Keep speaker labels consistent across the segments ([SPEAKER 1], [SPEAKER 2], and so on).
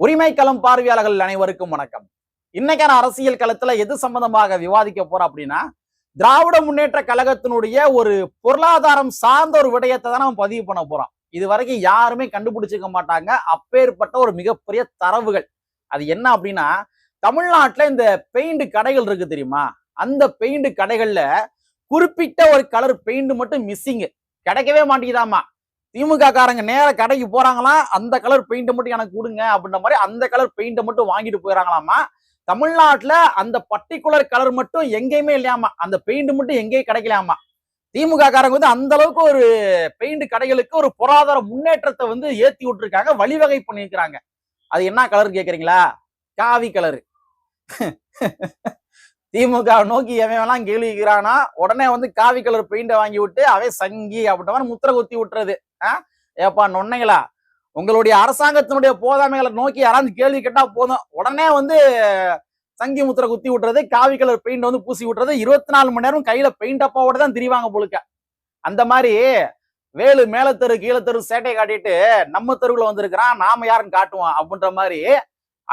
[SPEAKER 1] உரிமை களம் பார்வையாளர்கள் அனைவருக்கும் வணக்கம். இன்னைக்கான அரசியல் களத்துல எது சம்பந்தமாக விவாதிக்க போறோம் அப்படின்னா திராவிட முன்னேற்ற கழகத்தினுடைய ஒரு பொருளாதாரம் சார்ந்த ஒரு விடயத்தை தான் நம்ம பதிவு பண்ண போறோம். இது வரைக்கும் யாருமே கண்டுபிடிச்சிக்க மாட்டாங்க. அப்பேற்பட்ட ஒரு மிகப்பெரிய தரவுகள். அது என்ன அப்படின்னா தமிழ்நாட்டுல இந்த பெயிண்ட் கடைகள் இருக்கு தெரியுமா? அந்த பெயிண்ட் கடைகள்ல குறிப்பிட்ட ஒரு கலர் பெயிண்ட் மட்டும் மிஸ்ஸிங் கிடைக்கவே மாட்டேங்குதாமா? திமுக காரங்க நேர கடைக்கு போறாங்களாம் அந்த கலர் பெயிண்ட் மட்டும் எனக்கு கொடுங்க அப்படின்ற மாதிரி அந்த கலர் பெயிண்ட்டை மட்டும் வாங்கிட்டு போயிடறாங்களாமா தமிழ்நாட்டுல அந்த பர்டிகுலர் கலர் மட்டும் எங்கேயுமே இல்லையாமா? அந்த பெயிண்ட் மட்டும் எங்கேயும் கிடைக்கலாமா திமுக காரங்க வந்து அந்த அளவுக்கு ஒரு பெயிண்ட் கடைகளுக்கு ஒரு பொருளாதார முன்னேற்றத்தை வந்து ஏத்தி விட்டுருக்காங்க வழிவகை பண்ணியிருக்கிறாங்க. அது என்ன கலர் கேக்குறீங்களா? காவி கலரு திமுக நோக்கி எவன் வேணாம் கேள்விக்கிறானா உடனே வந்து காவி கலர் பெயிண்டை வாங்கி விட்டு அவை சங்கி அப்படின்ற மாதிரி முத்திர குத்தி விட்டுறது. ஏப்பா நொன்னைங்களா உங்களுடைய அரசாங்கத்தினுடைய போதாமைகளை நோக்கி யாராவது கேள்வி கேட்டா போதும். உடனே வந்து சங்கி முத்திர குத்தி விட்டுறது காவி கலர் பெயிண்ட் வந்து பூசி விட்டுறது இருபத்தி நாலு மணி நேரம் கையில பெயிண்ட் அப்பாவோட தான் திரிவாங்க பொழுக்க அந்த மாதிரி வேலு மேல தெரு கீழே தெரு சேட்டை காட்டிட்டு நம்ம தெருவுல வந்திருக்கிறான் நாம யாரும் காட்டுவோம் அப்படின்ற மாதிரி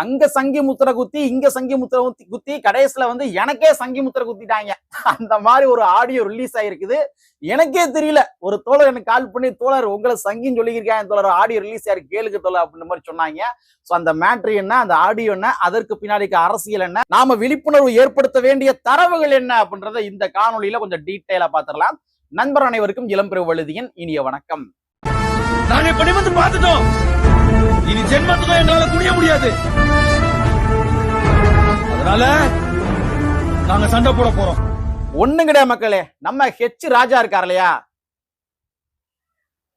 [SPEAKER 1] அங்க சங்கி முத்திர குத்தி இங்க சங்கி முத்திர குத்தி குத்தி கடைசியில வந்து எனக்கே சங்கி முத்திர குத்திட்டாங்க. அந்த மாதிரி ஒரு ஆடியோ ரிலீஸ் ஆயிருக்குது. எனக்கே தெரியல. ஒரு தோழர் எனக்கு கால் பண்ணி தோழர் உங்களை சங்கின்னு சொல்லியிருக்கேன் தோழர். ஆடியோ ரிலீஸ் ஆயிருக்கு. கேளுக்கு தோழர் அப்படின்ற மாதிரி சொன்னாங்க. ஸோ அந்த மேட்ரு என்ன அந்த ஆடியோ என்ன அதற்கு பின்னாடி அரசியல் என்ன நாம விழிப்புணர்வு ஏற்படுத்த வேண்டிய தரவுகள் என்ன அப்படின்றத இந்த காணொலியில கொஞ்சம் டீட்டெயிலா பாத்திரலாம் நண்பர் அனைவருக்கும் இளம்பெரு வழுதியின் இனிய வணக்கம்.
[SPEAKER 2] நாங்க இப்ப பார்த்துட்டோம். இனி ஜென்மத்துக்கும் எங்களால குனிய முடியாது. அதனால நாங்க சண்டை போட போறோம்.
[SPEAKER 1] ஒண்ணும் கிடையாது மக்களே நம்ம ஹெச் ராஜா இருக்கார் இல்லையா?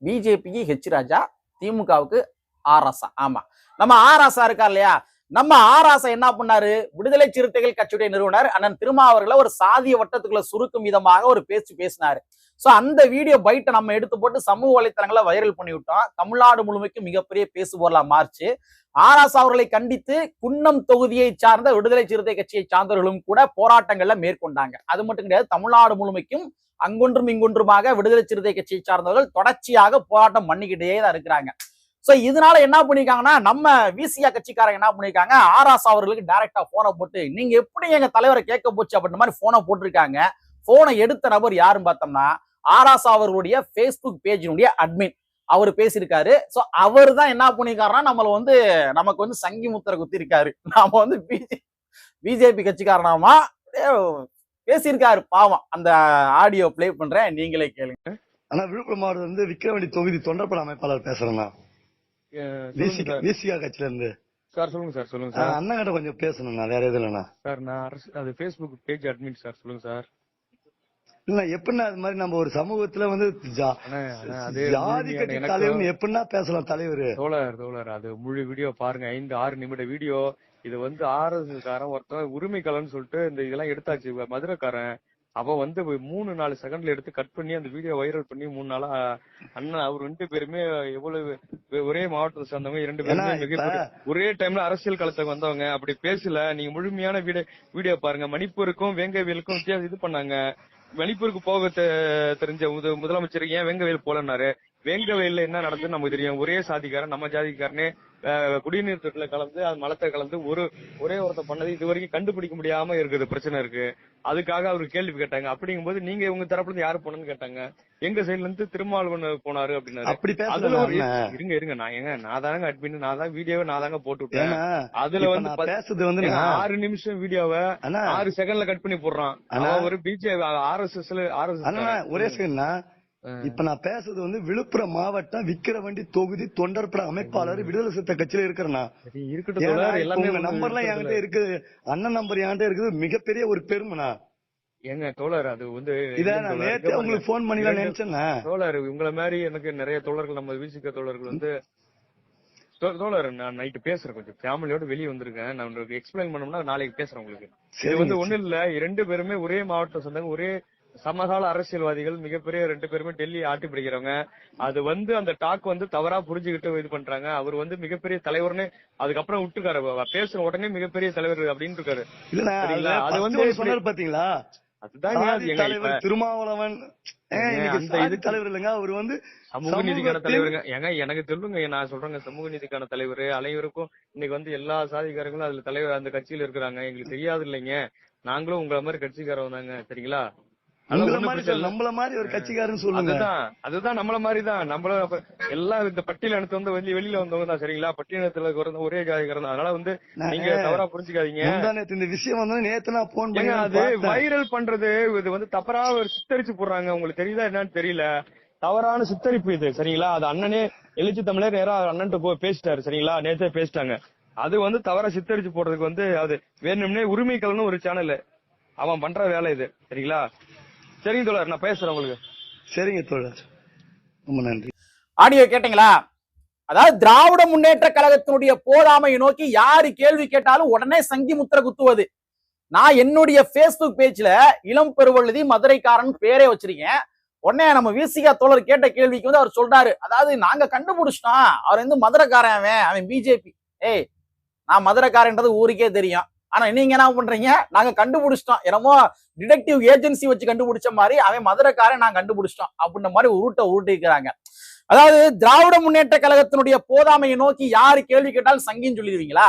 [SPEAKER 1] பிஜேபிக்கு ஹெச் ராஜா திமுகவுக்கு ஆர் ராசா ஆமா. நம்ம ஆர் ஆசா இருக்கார் இல்லையா? நம்ம ஆர் என்ன பண்ணாரு? விடுதலை சிறுத்தைகள் கட்சியுடைய நிறுவனர் அண்ணன் திருமா அவர்களை ஒரு சாதிய வட்டத்துக்குள்ள சுருக்கும் விதமாக ஒரு பேச்சு பேசினாரு. சோ அந்த வீடியோ பைட்டை நம்ம எடுத்து போட்டு சமூக வலைத்தளங்களை வைரல் பண்ணி விட்டோம் தமிழ்நாடு முழுமைக்கும் மிகப்பெரிய பேசுபொருளா மாறுச்சு. ஆராஸ் அவர்களை கண்டித்து குன்னம் தொகுதியை சார்ந்த விடுதலை சிறுத்தை கட்சியை சார்ந்தவர்களும் கூட போராட்டங்கள்ல மேற்கொண்டாங்க. அது மட்டும் கிடையாது தமிழ்நாடு முழுமைக்கும் அங்கொன்றும் இங்கொன்றுமாக விடுதலை சிறுத்தை கட்சியை சார்ந்தவர்கள் தொடர்ச்சியாக போராட்டம் பண்ணிக்கிட்டே தான் இருக்கிறாங்க. சோ இதனால என்ன பண்ணிருக்காங்கன்னா நம்ம விசியா கட்சிக்காரங்க என்ன பண்ணிருக்காங்க ஆராஸ் அவர்களுக்கு டைரக்டா போனை போட்டு நீங்க எப்படி எங்க தலைவரை கேட்க போச்சு? அப்படின்ற மாதிரி போனை போட்டிருக்காங்க. போனை எடுத்த நபர் யாருன்னு பார்த்தோம்னா ஆராஸ் அவர்களுடைய ஃபேஸ்புக் பேஜினுடைய அட்மின் அவர் பேசியிருக்காரு. சோ அவர் தான் என்ன பண்ணிருக்காருன்னா நம்மள வந்து நமக்கு வந்து சங்கி முத்திரை குத்தி இருக்காரு நாம வந்து பிஜே பிஜேபி கட்சிக்காரனாமா? பேசியிருக்காரு பாவம். அந்த ஆடியோ ப்ளே பண்றேன் நீங்களே கேளுங்க.
[SPEAKER 3] ஆனா விழுப்புரம் மாவட்டம் வந்து விக்கிரவாண்டி தொகுதி தொண்டர்பட அமைப்பாளர் பேசுறேன் விசிகா கட்சியில இருந்து
[SPEAKER 4] சார். சொல்லுங்க சார் சொல்லுங்க சார்.
[SPEAKER 3] அண்ணன் கிட்ட கொஞ்சம் பேசணும்ண்ணா வேற எதுவும் இல்லைண்ணா.
[SPEAKER 4] சார் நான் அரசு அது ஃபேஸ்புக் பேஜ் அட்மின் சார் சொல்லுங்க சார்.
[SPEAKER 3] இல்ல எப்படின்னா அது மாதிரி நம்ம ஒரு சமூகத்துல வந்து
[SPEAKER 4] அண்ணா, அண்ணா,
[SPEAKER 3] ஜாதி கட்சி தலைவர்னு எப்படின்னா பேசலாம் தலைவர்?
[SPEAKER 4] தோழர் தோழர் அது முழு வீடியோ பாருங்க ஐந்து ஆறு நிமிட வீடியோ. இது வந்து ஆர்எஸ் காரன் ஒருத்தன் உரிமை கலன்னு சொல்லிட்டு இந்த இதெல்லாம் எடுத்தாச்சு மதுரைக்காரன். அவன் வந்து மூணு நாலு செகண்ட்ல எடுத்து கட் பண்ணி அந்த வீடியோ வைரல் பண்ணி மூணு நாளா அண்ணன் அவர் ரெண்டு பேருமே எவ்வளவு ஒரே மாவட்டத்தை சேர்ந்தவங்க இரண்டு பேருமே ஒரே டைம்ல அரசியல் களத்துக்கு வந்தவங்க. அப்படி பேசல. நீங்க முழுமையான வீடியோ வீடியோ பாருங்க. மணிப்பூருக்கும் வேங்கவேலுக்கும் வித்தியாசம் இது பண்ணாங்க. மணிப்பூருக்கு போக தெரிஞ்ச முத- முதலமைச்சர் ஏன் வேங்கவேல் போலன்னாரு? வேங்கவேல்ல என்ன நடந்ததுன்னு நமக்கு தெரியும். ஒரே சாதிக்காரன் நம்ம ஜாதிக்காரனே குடிநீர் தொட்டில கலந்து அது மலத்தை கலந்து ஒரு ஒரே ஒருத்த பண்ணது இது வரைக்கும் கண்டுபிடிக்க முடியாம இருக்குது பிரச்சனை இருக்கு. அதுக்காக அவரு கேள்வி கேட்டாங்க. அப்படிங்கும்போது நீங்க உங்க தரப்புல இருந்து யாரு போனன்னு கேட்டாங்க. எங்க சைடுல இருந்து திருமாவளவன் போனாரு அப்படின்னாரு.
[SPEAKER 3] அப்படி
[SPEAKER 4] அதுல இருங்க இருங்க. நான் ஏங்க நான் தாங்க அட்மின் நான் தான் வீடியோவை நான் தாங்க போட்டு விட்டேன். அதுல வந்து
[SPEAKER 3] பேசுறது வந்து
[SPEAKER 4] ஆறு நிமிஷம் வீடியோவை ஆறு செகண்ட்ல கட் பண்ணி போடுறான். ஒரு பிஜே ஆர்எஸ்எஸ்ல
[SPEAKER 3] அண்ணா ஒரே செகண்ட்னா. இப்ப நான் பேசுறது வந்து விழுப்புரம் மாவட்டம் விக்கிரவாண்டி தொகுதி தொண்டர்பட அமைப்பாளர் விடுதலை சிறுத்தை கட்சியில இருக்கிறேன்னா இப்ப
[SPEAKER 4] எல்லாமே.
[SPEAKER 3] என்கிட்ட இருக்கு. அண்ணன் நம்பர் என்கிட்ட இருக்குது. மிகப்பெரிய ஒரு பெருமைண்ணா.
[SPEAKER 4] ஏங்க தோழர் அது வந்து
[SPEAKER 3] இத நான் நேத்தே உங்களுக்கு போன் பண்ணிலாம்
[SPEAKER 4] இரண்டு-
[SPEAKER 3] நினைச்சேன்னா
[SPEAKER 4] தோழர் உங்களை மாதிரி எனக்கு நிறைய தோழர்கள் நம்ம வீசிக்க தோழர்கள் வந்து தோழர் நான் நைட்டு பேசுறேன் கொஞ்சம். ஃபேமிலியோட வெளியே வந்திருக்கேன். நான் உங்களுக்கு எக்ஸ்பிளைன் பண்ணோம்னா நாளைக்கு பேசுறேன் உங்களுக்கு. இது. வந்து ஒண்ணு இல்ல. ரெண்டு பேருமே ஒரே மாவட்டம் சொந்தங்க. ஒரே சமகால அரசியல்வாதிகள் மிகப்பெரிய ரெண்டு பேருமே டெல்லி ஆட்டி பிடிக்கிறவங்க. அது வந்து அந்த டாக் வந்து தவறா புரிஞ்சுக்கிட்டு இது பண்றாங்க. அவர் வந்து மிகப்பெரிய தலைவர்னு அதுக்கப்புறம் விட்டுருக்காரு. பேசுற உடனே மிகப்பெரிய தலைவர் அப்படின்னு இருக்காரு. அது வந்து
[SPEAKER 3] சொன்னாரு பாத்தீங்களா?
[SPEAKER 4] அதுதாங்க அது
[SPEAKER 3] சாதி
[SPEAKER 4] எங்க இப்ப
[SPEAKER 3] தலைவர் திருமாவளவன் தலைவர் இல்லைங்க? அவர் வந்து
[SPEAKER 4] சமூக நீதிக்கான தலைவருங்க. ஏங்க எனக்கு சொல்லுங்க நான் சொல்றேங்க. சமூக நீதிக்கான தலைவர் அனைவருக்கும் இன்னைக்கு வந்து எல்லா சாதிக்காரங்களும் அதுல தலைவர் அந்த கட்சியில இருக்கிறாங்க. எங்களுக்கு தெரியாது இல்லைங்க. நாங்களும் உங்கள மாதிரி கட்சிக்காரவங்க தாங்க. சரிங்களா?
[SPEAKER 3] நம்மள மாதிரி ஒரு கட்சிக்காரன்னு சொல்லுங்க.
[SPEAKER 4] அதுதான் அதுதான் நம்மள மாதிரி தான். நம்மள எல்லாம் இந்த பட்டியலினத்து வந்து வெளிய வெளியில வந்தவங்க தான் சரிங்களா? பட்டியலினத்துல இருக்கிற ஒரே தான் அதனால வந்து நீங்க தவறா புரிஞ்சுக்காதீங்க.
[SPEAKER 3] இந்த விஷயம் வந்தா நேத்து நான் போன் பண்ணி
[SPEAKER 4] அது. வைரல் பண்றது இது வந்து தவறா ஒரு சித்தரிச்சு போடுறாங்க. உங்களுக்கு தெரியுதா என்னன்னு தெரியல. தவறான சித்தரிப்பு இது சரிங்களா? அது அண்ணனே எழுச்சி தமிழர் நேரா அண்ணன்ட்ட போய் பேசிட்டாரு சரிங்களா? நேத்தே பேசிட்டாங்க. அது வந்து தவறா சித்தரிச்சு போடுறதுக்கு வந்து அது வேணும்னே உரிமை கலன்னு ஒரு சேனல் அவன் பண்ற வேலை இது சரிங்களா? சரிங்க தோழர் நான் பேசுறேன் உங்களுக்கு.
[SPEAKER 3] சரிங்க தோழர். ரொம்ப நன்றி.
[SPEAKER 1] ஆடியோ கேட்டீங்களா? அதாவது திராவிட முன்னேற்ற கழகத்தினுடைய போதாமையை நோக்கி யாரு கேள்வி கேட்டாலும் உடனே சங்கி முத்திர குத்துவது. நான் என்னுடைய Facebook பேஜ்ல இளம் பெருவழுதி மதுரைக்காரன் பேரே வச்சிருக்கேன். உடனே நம்ம விசிகா தோழர் கேட்ட கேள்விக்கு வந்து அவர் சொல்றாரு. அதாவது நாங்க கண்டுபிடிச்சிட்டோம். அவர் வந்து மதுரைக்காரன் அவன் அவன் பிஜேபி ஏய் நான் மதுரைக்காரன்றது ஊருக்கே தெரியும். ஆனா நீங்க என்ன பண்றீங்க? நாங்க கண்டுபிடிச்சிட்டோம். என்னமோ டிடெக்டிவ் ஏஜென்சி வச்சு கண்டுபிடிச்ச மாதிரி அவன் மதுரைக்காரன் நாங்க கண்டுபிடிச்சிட்டோம் அப்படின்ற மாதிரி உருட்டை உருட்டிக்கிறாங்க அதாவது திராவிட முன்னேற்ற கழகத்தினுடைய போதாமையை நோக்கி யாரு கேள்வி கேட்டாலும் சங்கின்னு சொல்லிடுவீங்களா?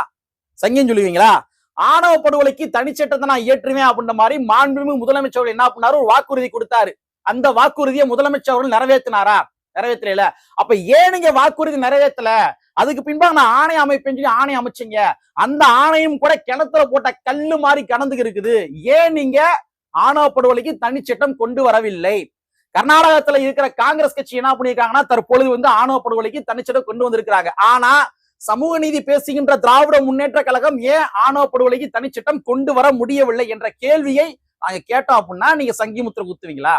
[SPEAKER 1] சங்கின்னு சொல்லுவீங்களா ஆணவ படுகொலைக்கு தனிச்சட்டத்தை நான் இயற்றுவேன் அப்படின்ற மாதிரி மாண்புமிகு முதலமைச்சர் என்ன பண்ணாரு? ஒரு வாக்குறுதி கொடுத்தாரு. அந்த வாக்குறுதியை முதலமைச்சர் அவர்கள் நிறைவேற்றினாரா? நிறைவேற்றல அப்ப ஏன் நீங்க வாக்குறுதி நிறைவேற்றல? அதுக்கு பின்பாக நான் ஆணை அமைப்பேன் சொல்லி ஆணை அமைச்சீங்க. அந்த ஆணையம் கூட கிணத்துல போட்ட கல்லு மாதிரி கடந்து இருக்குது. ஏன் நீங்க ஆணவப்படுகொலைக்கு தனிச்சட்டம் கொண்டு வரவில்லை? கர்நாடகத்துல இருக்கிற காங்கிரஸ் கட்சி என்ன பண்ணிருக்காங்கன்னா தற்பொழுது வந்து ஆணவப்படுகொலைக்கு தனிச்சட்டம் கொண்டு வந்திருக்கிறாங்க. ஆனா சமூக நீதி பேசுகின்ற திராவிட முன்னேற்ற கழகம் ஏன் ஆணவப்படுகொலைக்கு தனிச்சட்டம் கொண்டு வர முடியவில்லை என்ற கேள்வியை நாங்க கேட்டோம் அப்படின்னா நீங்க சங்கிமுத்திர குத்துவீங்களா?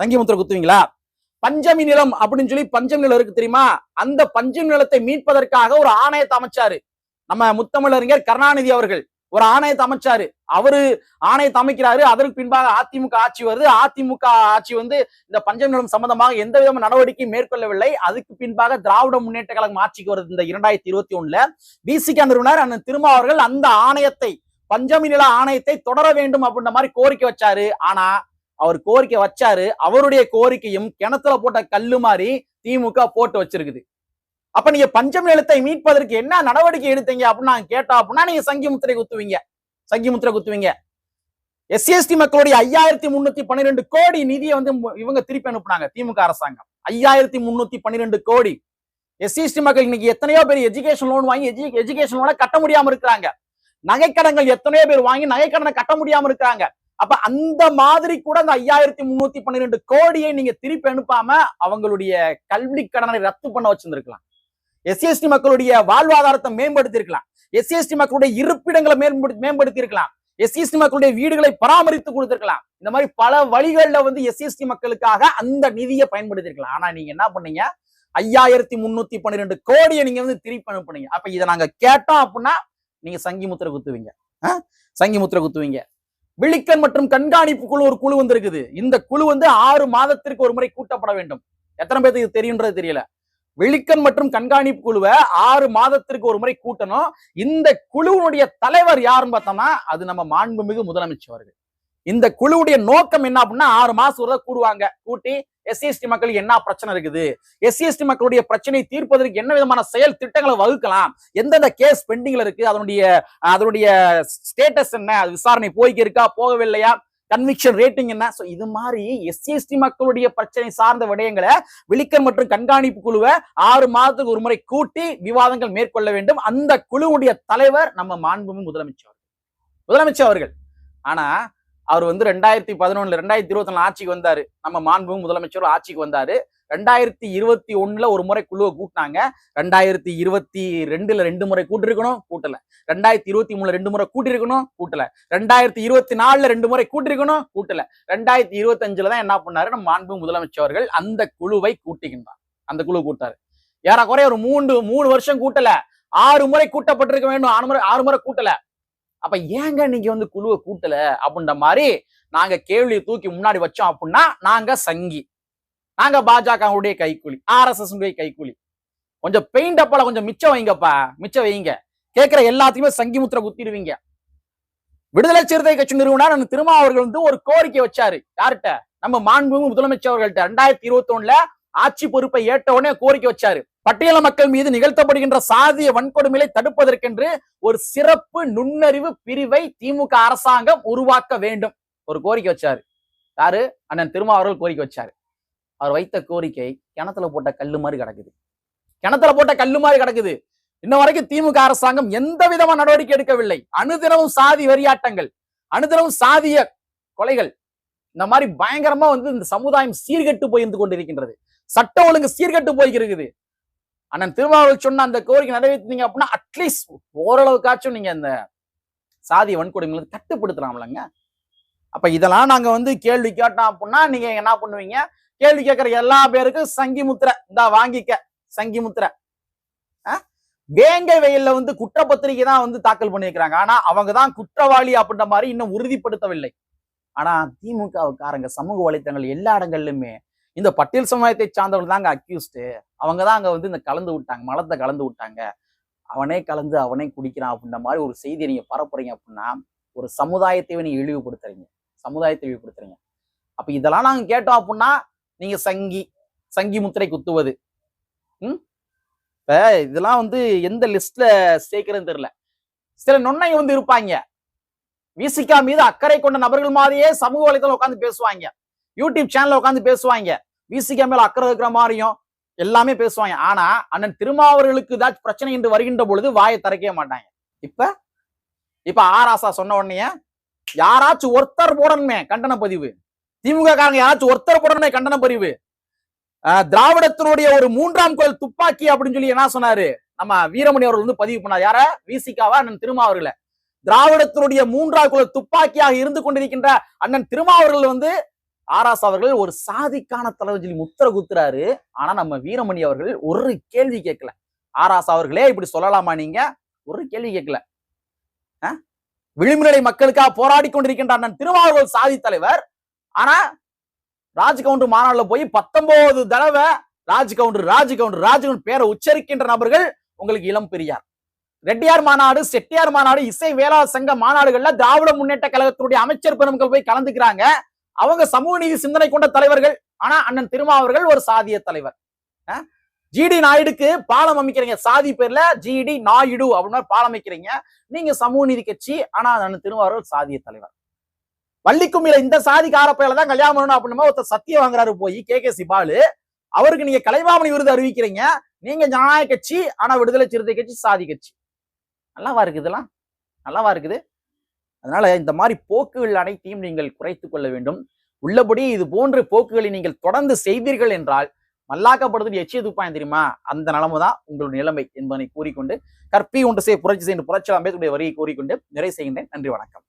[SPEAKER 1] சங்கிமுத்திர குத்துவீங்களா? பஞ்சமி நிலம் அப்படின்னு சொல்லி பஞ்சமி நிலம் இருக்கு தெரியுமா? அந்த பஞ்சமி நிலத்தை மீட்பதற்காக ஒரு ஆணையத்தை அமைச்சாரு. நம்ம முத்தமிழறிஞர் கருணாநிதி அவர்கள் ஒரு ஆணையத்தை அமைச்சாரு. அவரு ஆணையத்தை அமைக்கிறாரு. அதற்கு பின்பாக அதிமுக ஆட்சி வருது. அதிமுக ஆட்சி வந்து இந்த பஞ்சம் நிலம் சம்பந்தமாக எந்த விதமான நடவடிக்கையும் மேற்கொள்ளவில்லை. அதுக்கு பின்பாக திராவிட முன்னேற்ற கழகம் ஆட்சிக்கு வருது இந்த இரண்டாயிரத்தி இருபத்தி ஒண்ணுல. பிசிக நிறுவனர் அண்ணன் திருமா அவர்கள் அந்த ஆணையத்தை பஞ்சமி நில ஆணையத்தை தொடர வேண்டும் அப்படின்ற மாதிரி கோரிக்கை வச்சாரு. ஆனா அவர் கோரிக்கை வச்சாரு. அவருடைய கோரிக்கையும் கிணத்துல போட்ட கல்லு மாதிரி திமுக போட்டு வச்சிருக்குது. அப்ப நீங்க பஞ்சமி நிலத்தை மீட்பதற்கு என்ன நடவடிக்கை எடுத்தீங்க அப்படின்னு நாங்க கேட்டோம் அப்படின்னா நீங்க சங்கி முத்திரை குத்துவீங்க. சங்கி முத்திரை குத்துவீங்க. எஸ்சிஎஸ்டி மக்களுடைய ஐயாயிரத்தி முன்னூத்தி பன்னிரெண்டு கோடி நிதியை வந்து இவங்க திருப்பி அனுப்புனாங்க திமுக அரசாங்கம். ஐயாயிரத்தி முன்னூத்தி பன்னிரெண்டு கோடி. எஸ்சிஎஸ்டி மக்கள் இன்னைக்கு எத்தனையோ பேர் எஜுகேஷன் லோன் வாங்கி எஜுகேஷன் லோனை கட்ட முடியாம இருக்கிறாங்க. நகைக்கடன்கள் எத்தனையோ பேர் வாங்கி நகைக்கடனை கட்ட முடியாம இருக்கிறாங்க. அப்ப அந்த மாதிரி கூட அந்த ஐயாயிரத்தி முன்னூத்தி பன்னிரெண்டு கோடியை நீங்க திருப்பி அனுப்பாம அவங்களுடைய கல்வி கடனை ரத்து பண்ண வச்சிருந்திருக்கலாம். எஸ்சிஎஸ்டி மக்களுடைய வாழ்வாதாரத்தை மேம்படுத்தி இருக்கலாம் எஸ்சிஎஸ்டி மக்களுடைய இருப்பிடங்களை மேம்படுத்தி மேம்படுத்தி இருக்கலாம் எஸ்சிஎஸ்டி மக்களுடைய வீடுகளை பராமரித்து கொடுத்திருக்கலாம். இந்த மாதிரி பல வழிகளில் வந்து எஸ்சிஎஸ்டி மக்களுக்காக அந்த நிதியை பயன்படுத்தி இருக்கலாம் ஆனா நீங்க என்ன பண்ணீங்க? ஐயாயிரத்தி முன்னூத்தி பன்னிரெண்டு கோடியை நீங்க வந்து திருப்பி அனுப்புனீங்க. அப்ப இதை நாங்க கேட்டோம் அப்படின்னா நீங்க சங்கி முத்திரை குத்துவீங்க. சங்கி முத்திரை குத்துவீங்க. விழிக்கன் மற்றும் கண்காணிப்பு குழு ஒரு குழு வந்திருக்குது. இந்த குழு வந்து ஆறு மாதத்திற்கு ஒரு முறை கூட்டப்பட வேண்டும். எத்தனை பேருக்கு தெரியுன்றது தெரியல. விழிக்கன் மற்றும் கண்காணிப்பு குழுவை ஆறு மாதத்திற்கு ஒரு முறை கூட்டணும். இந்த குழுவினுடைய தலைவர் யாருன்னு பார்த்தோம்னா அது நம்ம மாண்புமிகு முதலமைச்சர் அவர்கள். இந்த குழுவுடைய நோக்கம் என்ன அப்படின்னா ஆறு மாசம் ஒரு கூடுவாங்க. கூட்டி எஸ்சிஎஸ்டி மக்களுக்கு என்ன பிரச்சனை இருக்குது? எஸ்சிஎஸ்டி மக்களுடைய பிரச்சனையை தீர்ப்பதற்கு என்ன விதமான செயல் திட்டங்களை வகுக்கலாம்? எந்தெந்த கேஸ் பெண்டிங்ல இருக்கு? அதனுடைய அதனுடைய ஸ்டேட்டஸ் என்ன? அது விசாரணை போய்க்கு இருக்கா போகவில்லையா? கன்விக்ஷன் ரேட்டிங் என்ன? சோ இது மாதிரி எஸ்சிஎஸ்டி மக்களுடைய பிரச்சனை சார்ந்த விடயங்களை விழிக்கன் மற்றும் கண்காணிப்பு குழுவை ஆறு மாதத்துக்கு ஒரு முறை கூட்டி விவாதங்கள் மேற்கொள்ள வேண்டும். அந்த குழுவுடைய தலைவர் நம்ம மாண்புமிகு முதலமைச்சர் அவர்கள். முதலமைச்சர் அவர்கள். ஆனா அவர் வந்து ரெண்டாயிரத்தி பதினொன்னுல ரெண்டாயிரத்தி இருபத்தி ஒண்ணு ஆட்சிக்கு வந்தாரு. நம்ம மாண்புமிகு முதலமைச்சர் ஆட்சிக்கு வந்தாரு. ரெண்டாயிரத்தி இருபத்தி ஒண்ணுல ஒரு முறை குழுவை கூட்டினாங்க. ரெண்டாயிரத்தி இருபத்தி ரெண்டுல ரெண்டு முறை கூட்டிருக்கணும் கூட்டல. ரெண்டாயிரத்தி இருபத்தி மூணுல ரெண்டு முறை கூட்டிருக்கணும் கூட்டல. ரெண்டாயிரத்தி இருபத்தி நாலுல ரெண்டு முறை கூட்டிருக்கணும் கூட்டல. ரெண்டாயிரத்தி இருபத்தி அஞ்சுல தான் என்ன பண்ணாரு? நம்ம மாண்பு முதலமைச்சர்கள் அந்த குழுவை கூட்டுகின்றார் அந்த குழு கூட்டாரு. ஏறக்குறைய ஒரு மூன்று மூணு வருஷம் கூட்டல. ஆறு முறை கூட்டப்பட்டிருக்க வேண்டும். ஆறு முறை ஆறு முறை கூட்டல. அப்ப ஏங்க நீங்க வந்து குழுவை கூட்டல? அப்படின்ற மாதிரி நாங்க கேள்வியை தூக்கி முன்னாடி வச்சோம் அப்படின்னா நாங்க சங்கி. நாங்க பாஜகவுடைய கைக்கூலி ஆர்எஸ்எஸ் கைக்கூலி. கொஞ்சம் பெயிண்ட் அப்பால கொஞ்சம் மிச்சம் வைங்கப்பா மிச்சம் வைங்க. கேட்கிற எல்லாத்தையுமே சங்கி முத்திரை குத்திடுவீங்க. விடுதலை சிறுத்தை கட்சி நிறுவனர் திருமா திருமாவர்கள் வந்து ஒரு கோரிக்கை வச்சாரு. யார்கிட்ட? நம்ம மாண்புமிகு முதலமைச்சர் அவர்கள்ட்ட. ரெண்டாயிரத்தி இருபத்தி ஒண்ணுல ஆட்சி பொறுப்பை ஏற்ற உடனே கோரிக்கை வச்சாரு. பட்டியல மக்கள் மீது நிகழ்த்தப்படுகின்ற சாதிய வன்கொடுமைகளை தடுப்பதற்கென்று ஒரு சிறப்பு நுண்ணறிவு பிரிவை திமுக அரசாங்கம் உருவாக்க வேண்டும். ஒரு கோரிக்கை வச்சாரு. யாரு? அண்ணன் திருமாவர்கள் கோரிக்கை வச்சாரு. அவர் வைத்த கோரிக்கை கிணத்துல போட்ட கல்லு மாதிரி கிடக்குது. கிணத்துல போட்ட கல்லு மாதிரி கிடக்குது. இன்ன வரைக்கும் திமுக அரசாங்கம் எந்த விதமான நடவடிக்கை எடுக்கவில்லை. அனுதினமும் சாதி வெறியாட்டங்கள் அனுதினமும் சாதிய கொலைகள் இந்த மாதிரி பயங்கரமா வந்து இந்த சமுதாயம் சீர்கெட்டு போயிருந்து கொண்டிருக்கின்றது. சட்ட ஒழுங்கு சீர்கெட்டு போய்கிறது அண்ணன் திருமாவளவன் சொன்ன அந்த கோரிக்கை நிறைவேற்றினீங்க அப்படின்னா அட்லீஸ்ட் ஓரளவுக்காச்சும் நீங்க அந்த சாதி வன்கொடுமைகளை கட்டுப்படுத்தலாம்லங்க. அப்ப இதெல்லாம் நாங்க வந்து கேள்வி கேட்டோம் அப்படின்னா நீங்க என்ன பண்ணுவீங்க? கேள்வி கேட்கிற எல்லா பேருக்கும் சங்கி முத்திரை. இந்தா வாங்கிக்க. சங்கி முத்திரை. வேங்கை வெயில்ல வந்து குற்றப்பத்திரிகை தான் வந்து தாக்கல் பண்ணியிருக்கிறாங்க. ஆனா அவங்க தான் குற்றவாளி அப்படின்ற மாதிரி இன்னும் உறுதிப்படுத்தவில்லை. ஆனா திமுகவுக்காரங்க சமூக வலைத்தளங்கள் எல்லா இடங்கள்லுமே இந்த பட்டியல் சமுதாயத்தை சார்ந்தவர்கள் தாங்க அக்யூஸ்டு அவங்க தான் அங்கே வந்து இந்த கலந்து விட்டாங்க மலத்தை கலந்து விட்டாங்க. அவனே கலந்து அவனே குடிக்கிறான் அப்படின்ற மாதிரி ஒரு செய்தியை நீங்கள் பரப்புறீங்க அப்படின்னா ஒரு சமுதாயத்தை நீங்கள் இழிவுபடுத்துறீங்க. சமுதாயத்தை இழிவுபடுத்துறீங்க. அப்போ இதெல்லாம் நாங்கள் கேட்டோம் அப்படின்னா நீங்கள் சங்கி சங்கி முத்திரை குத்துவது. ம்? இப்போ இதெல்லாம் வந்து எந்த லிஸ்ட்டில் சேர்க்கிறதுன்னு தெரியல. சில நொன்னை வந்து இருப்பாங்க. விசிகா மீது அக்கறை கொண்ட நபர்கள் மாதிரியே சமூக வலைதளம் உட்காந்து பேசுவாங்க. யூடியூப் சேனல்ல உட்காந்து பேசுவாங்க. விசிகா மேல அக்கறை இருக்கிற மாதிரியும் எல்லாமே பேசுவாங்க. ஆனா அண்ணன் திருமாவர்களுக்கு ஏதாச்சும் பிரச்சனை என்று வருகின்ற பொழுது வாயை திறக்கவே மாட்டாங்க. இப்ப இப்ப ஆராசா சொன்ன உடனே யாராச்சும் ஒருத்தர் போடணுமே கண்டன பதிவு. திமுக காரங்க யாராச்சும் ஒருத்தர் போடணுமே கண்டன பதிவு. திராவிடத்தினுடைய ஒரு மூன்றாம் கோயில் துப்பாக்கி அப்படின்னு சொல்லி என்ன சொன்னாரு? நம்ம வீரமணி அவர்கள் வந்து பதிவு பண்ணார். யார? விசிகாவா? அண்ணன் திருமாவர்களை. திராவிடத்தினுடைய மூன்றாம் குரல் துப்பாக்கியாக இருந்து கொண்டிருக்கின்ற அண்ணன் திருமாவர்கள் வந்து ஆராஸ் அவர்கள் ஒரு சாதிக்கான தலைவர் சொல்லி முத்திர குத்துறாரு. ஆனா நம்ம வீரமணி அவர்கள் ஒரு கேள்வி கேட்கல. ஆராஸ் அவர்களே இப்படி சொல்லலாமா நீங்க? ஒரு கேள்வி கேட்கல. விளிம்புநிலை மக்களுக்காக போராடி கொண்டிருக்கின்ற அண்ணன் திருமாவர்கள் சாதி தலைவர். ஆனா ராஜ் கவுண்டர் மாநாடுல போய் பத்தொன்பது தடவை ராஜ் கவுண்டர் ராஜ் கவுண்டர் ராஜ் கவுண்டர் பேரை உச்சரிக்கின்ற நபர்கள் உங்களுக்கு இளம் பெரியார். ரெட்டியார் மாநாடு செட்டியார் மாநாடு இசை வேளாண் சங்க மாநாடுகள்ல திராவிட முன்னேற்ற கழகத்தினுடைய அமைச்சர் பெருமக்கள் போய் கலந்துக்கிறாங்க. அவங்க சமூக நீதி சிந்தனை கொண்ட தலைவர்கள். ஆனா அண்ணன் திருமாவர்கள் ஒரு சாதிய தலைவர். ஜிடி நாயுடுக்கு பாலம் அமைக்கிறீங்க. சாதி பேர்ல ஜிடி நாயுடு அப்படின்னு பாலம் அமைக்கிறீங்க. நீங்க சமூக நீதி கட்சி ஆனா அண்ணன் திருமாவர்கள் சாதிய தலைவர். வள்ளிக்கும்மில இந்த சாதி காரப்பையில தான் கல்யாணம் பண்ணணும் அப்படின்னு ஒருத்தர் சத்தியம் வாங்குறாரு போய் கே. கே. சிபாலு. அவருக்கு நீங்க கலைமாமணி விருது அறிவிக்கிறீங்க. நீங்க ஜனநாயக கட்சி ஆனா விடுதலை சிறுத்தை கட்சி சாதி கட்சி. நல்லாவா இருக்குது இதெல்லாம்? நல்லாவா இருக்குது? அதனால இந்த மாதிரி போக்குகள் அனைத்தையும் நீங்கள் குறைத்து கொள்ள வேண்டும். உள்ளபடி இது போன்ற போக்குகளை நீங்கள் தொடர்ந்து செய்தீர்கள் என்றால் மல்லாக்கப்படுது எச்சிய துப்பாயம் தெரியுமா? அந்த நிலைமை தான் உங்களுடைய நிலைமை என்பதனை கூறிக்கொண்டு கற்பி ஒன்று செய்ய புரட்சி செய்ய புரட்சி அம்பேத்கருடைய வரியை கூறிக்கொண்டு நிறைவு செய்கின்றேன். நன்றி வணக்கம்.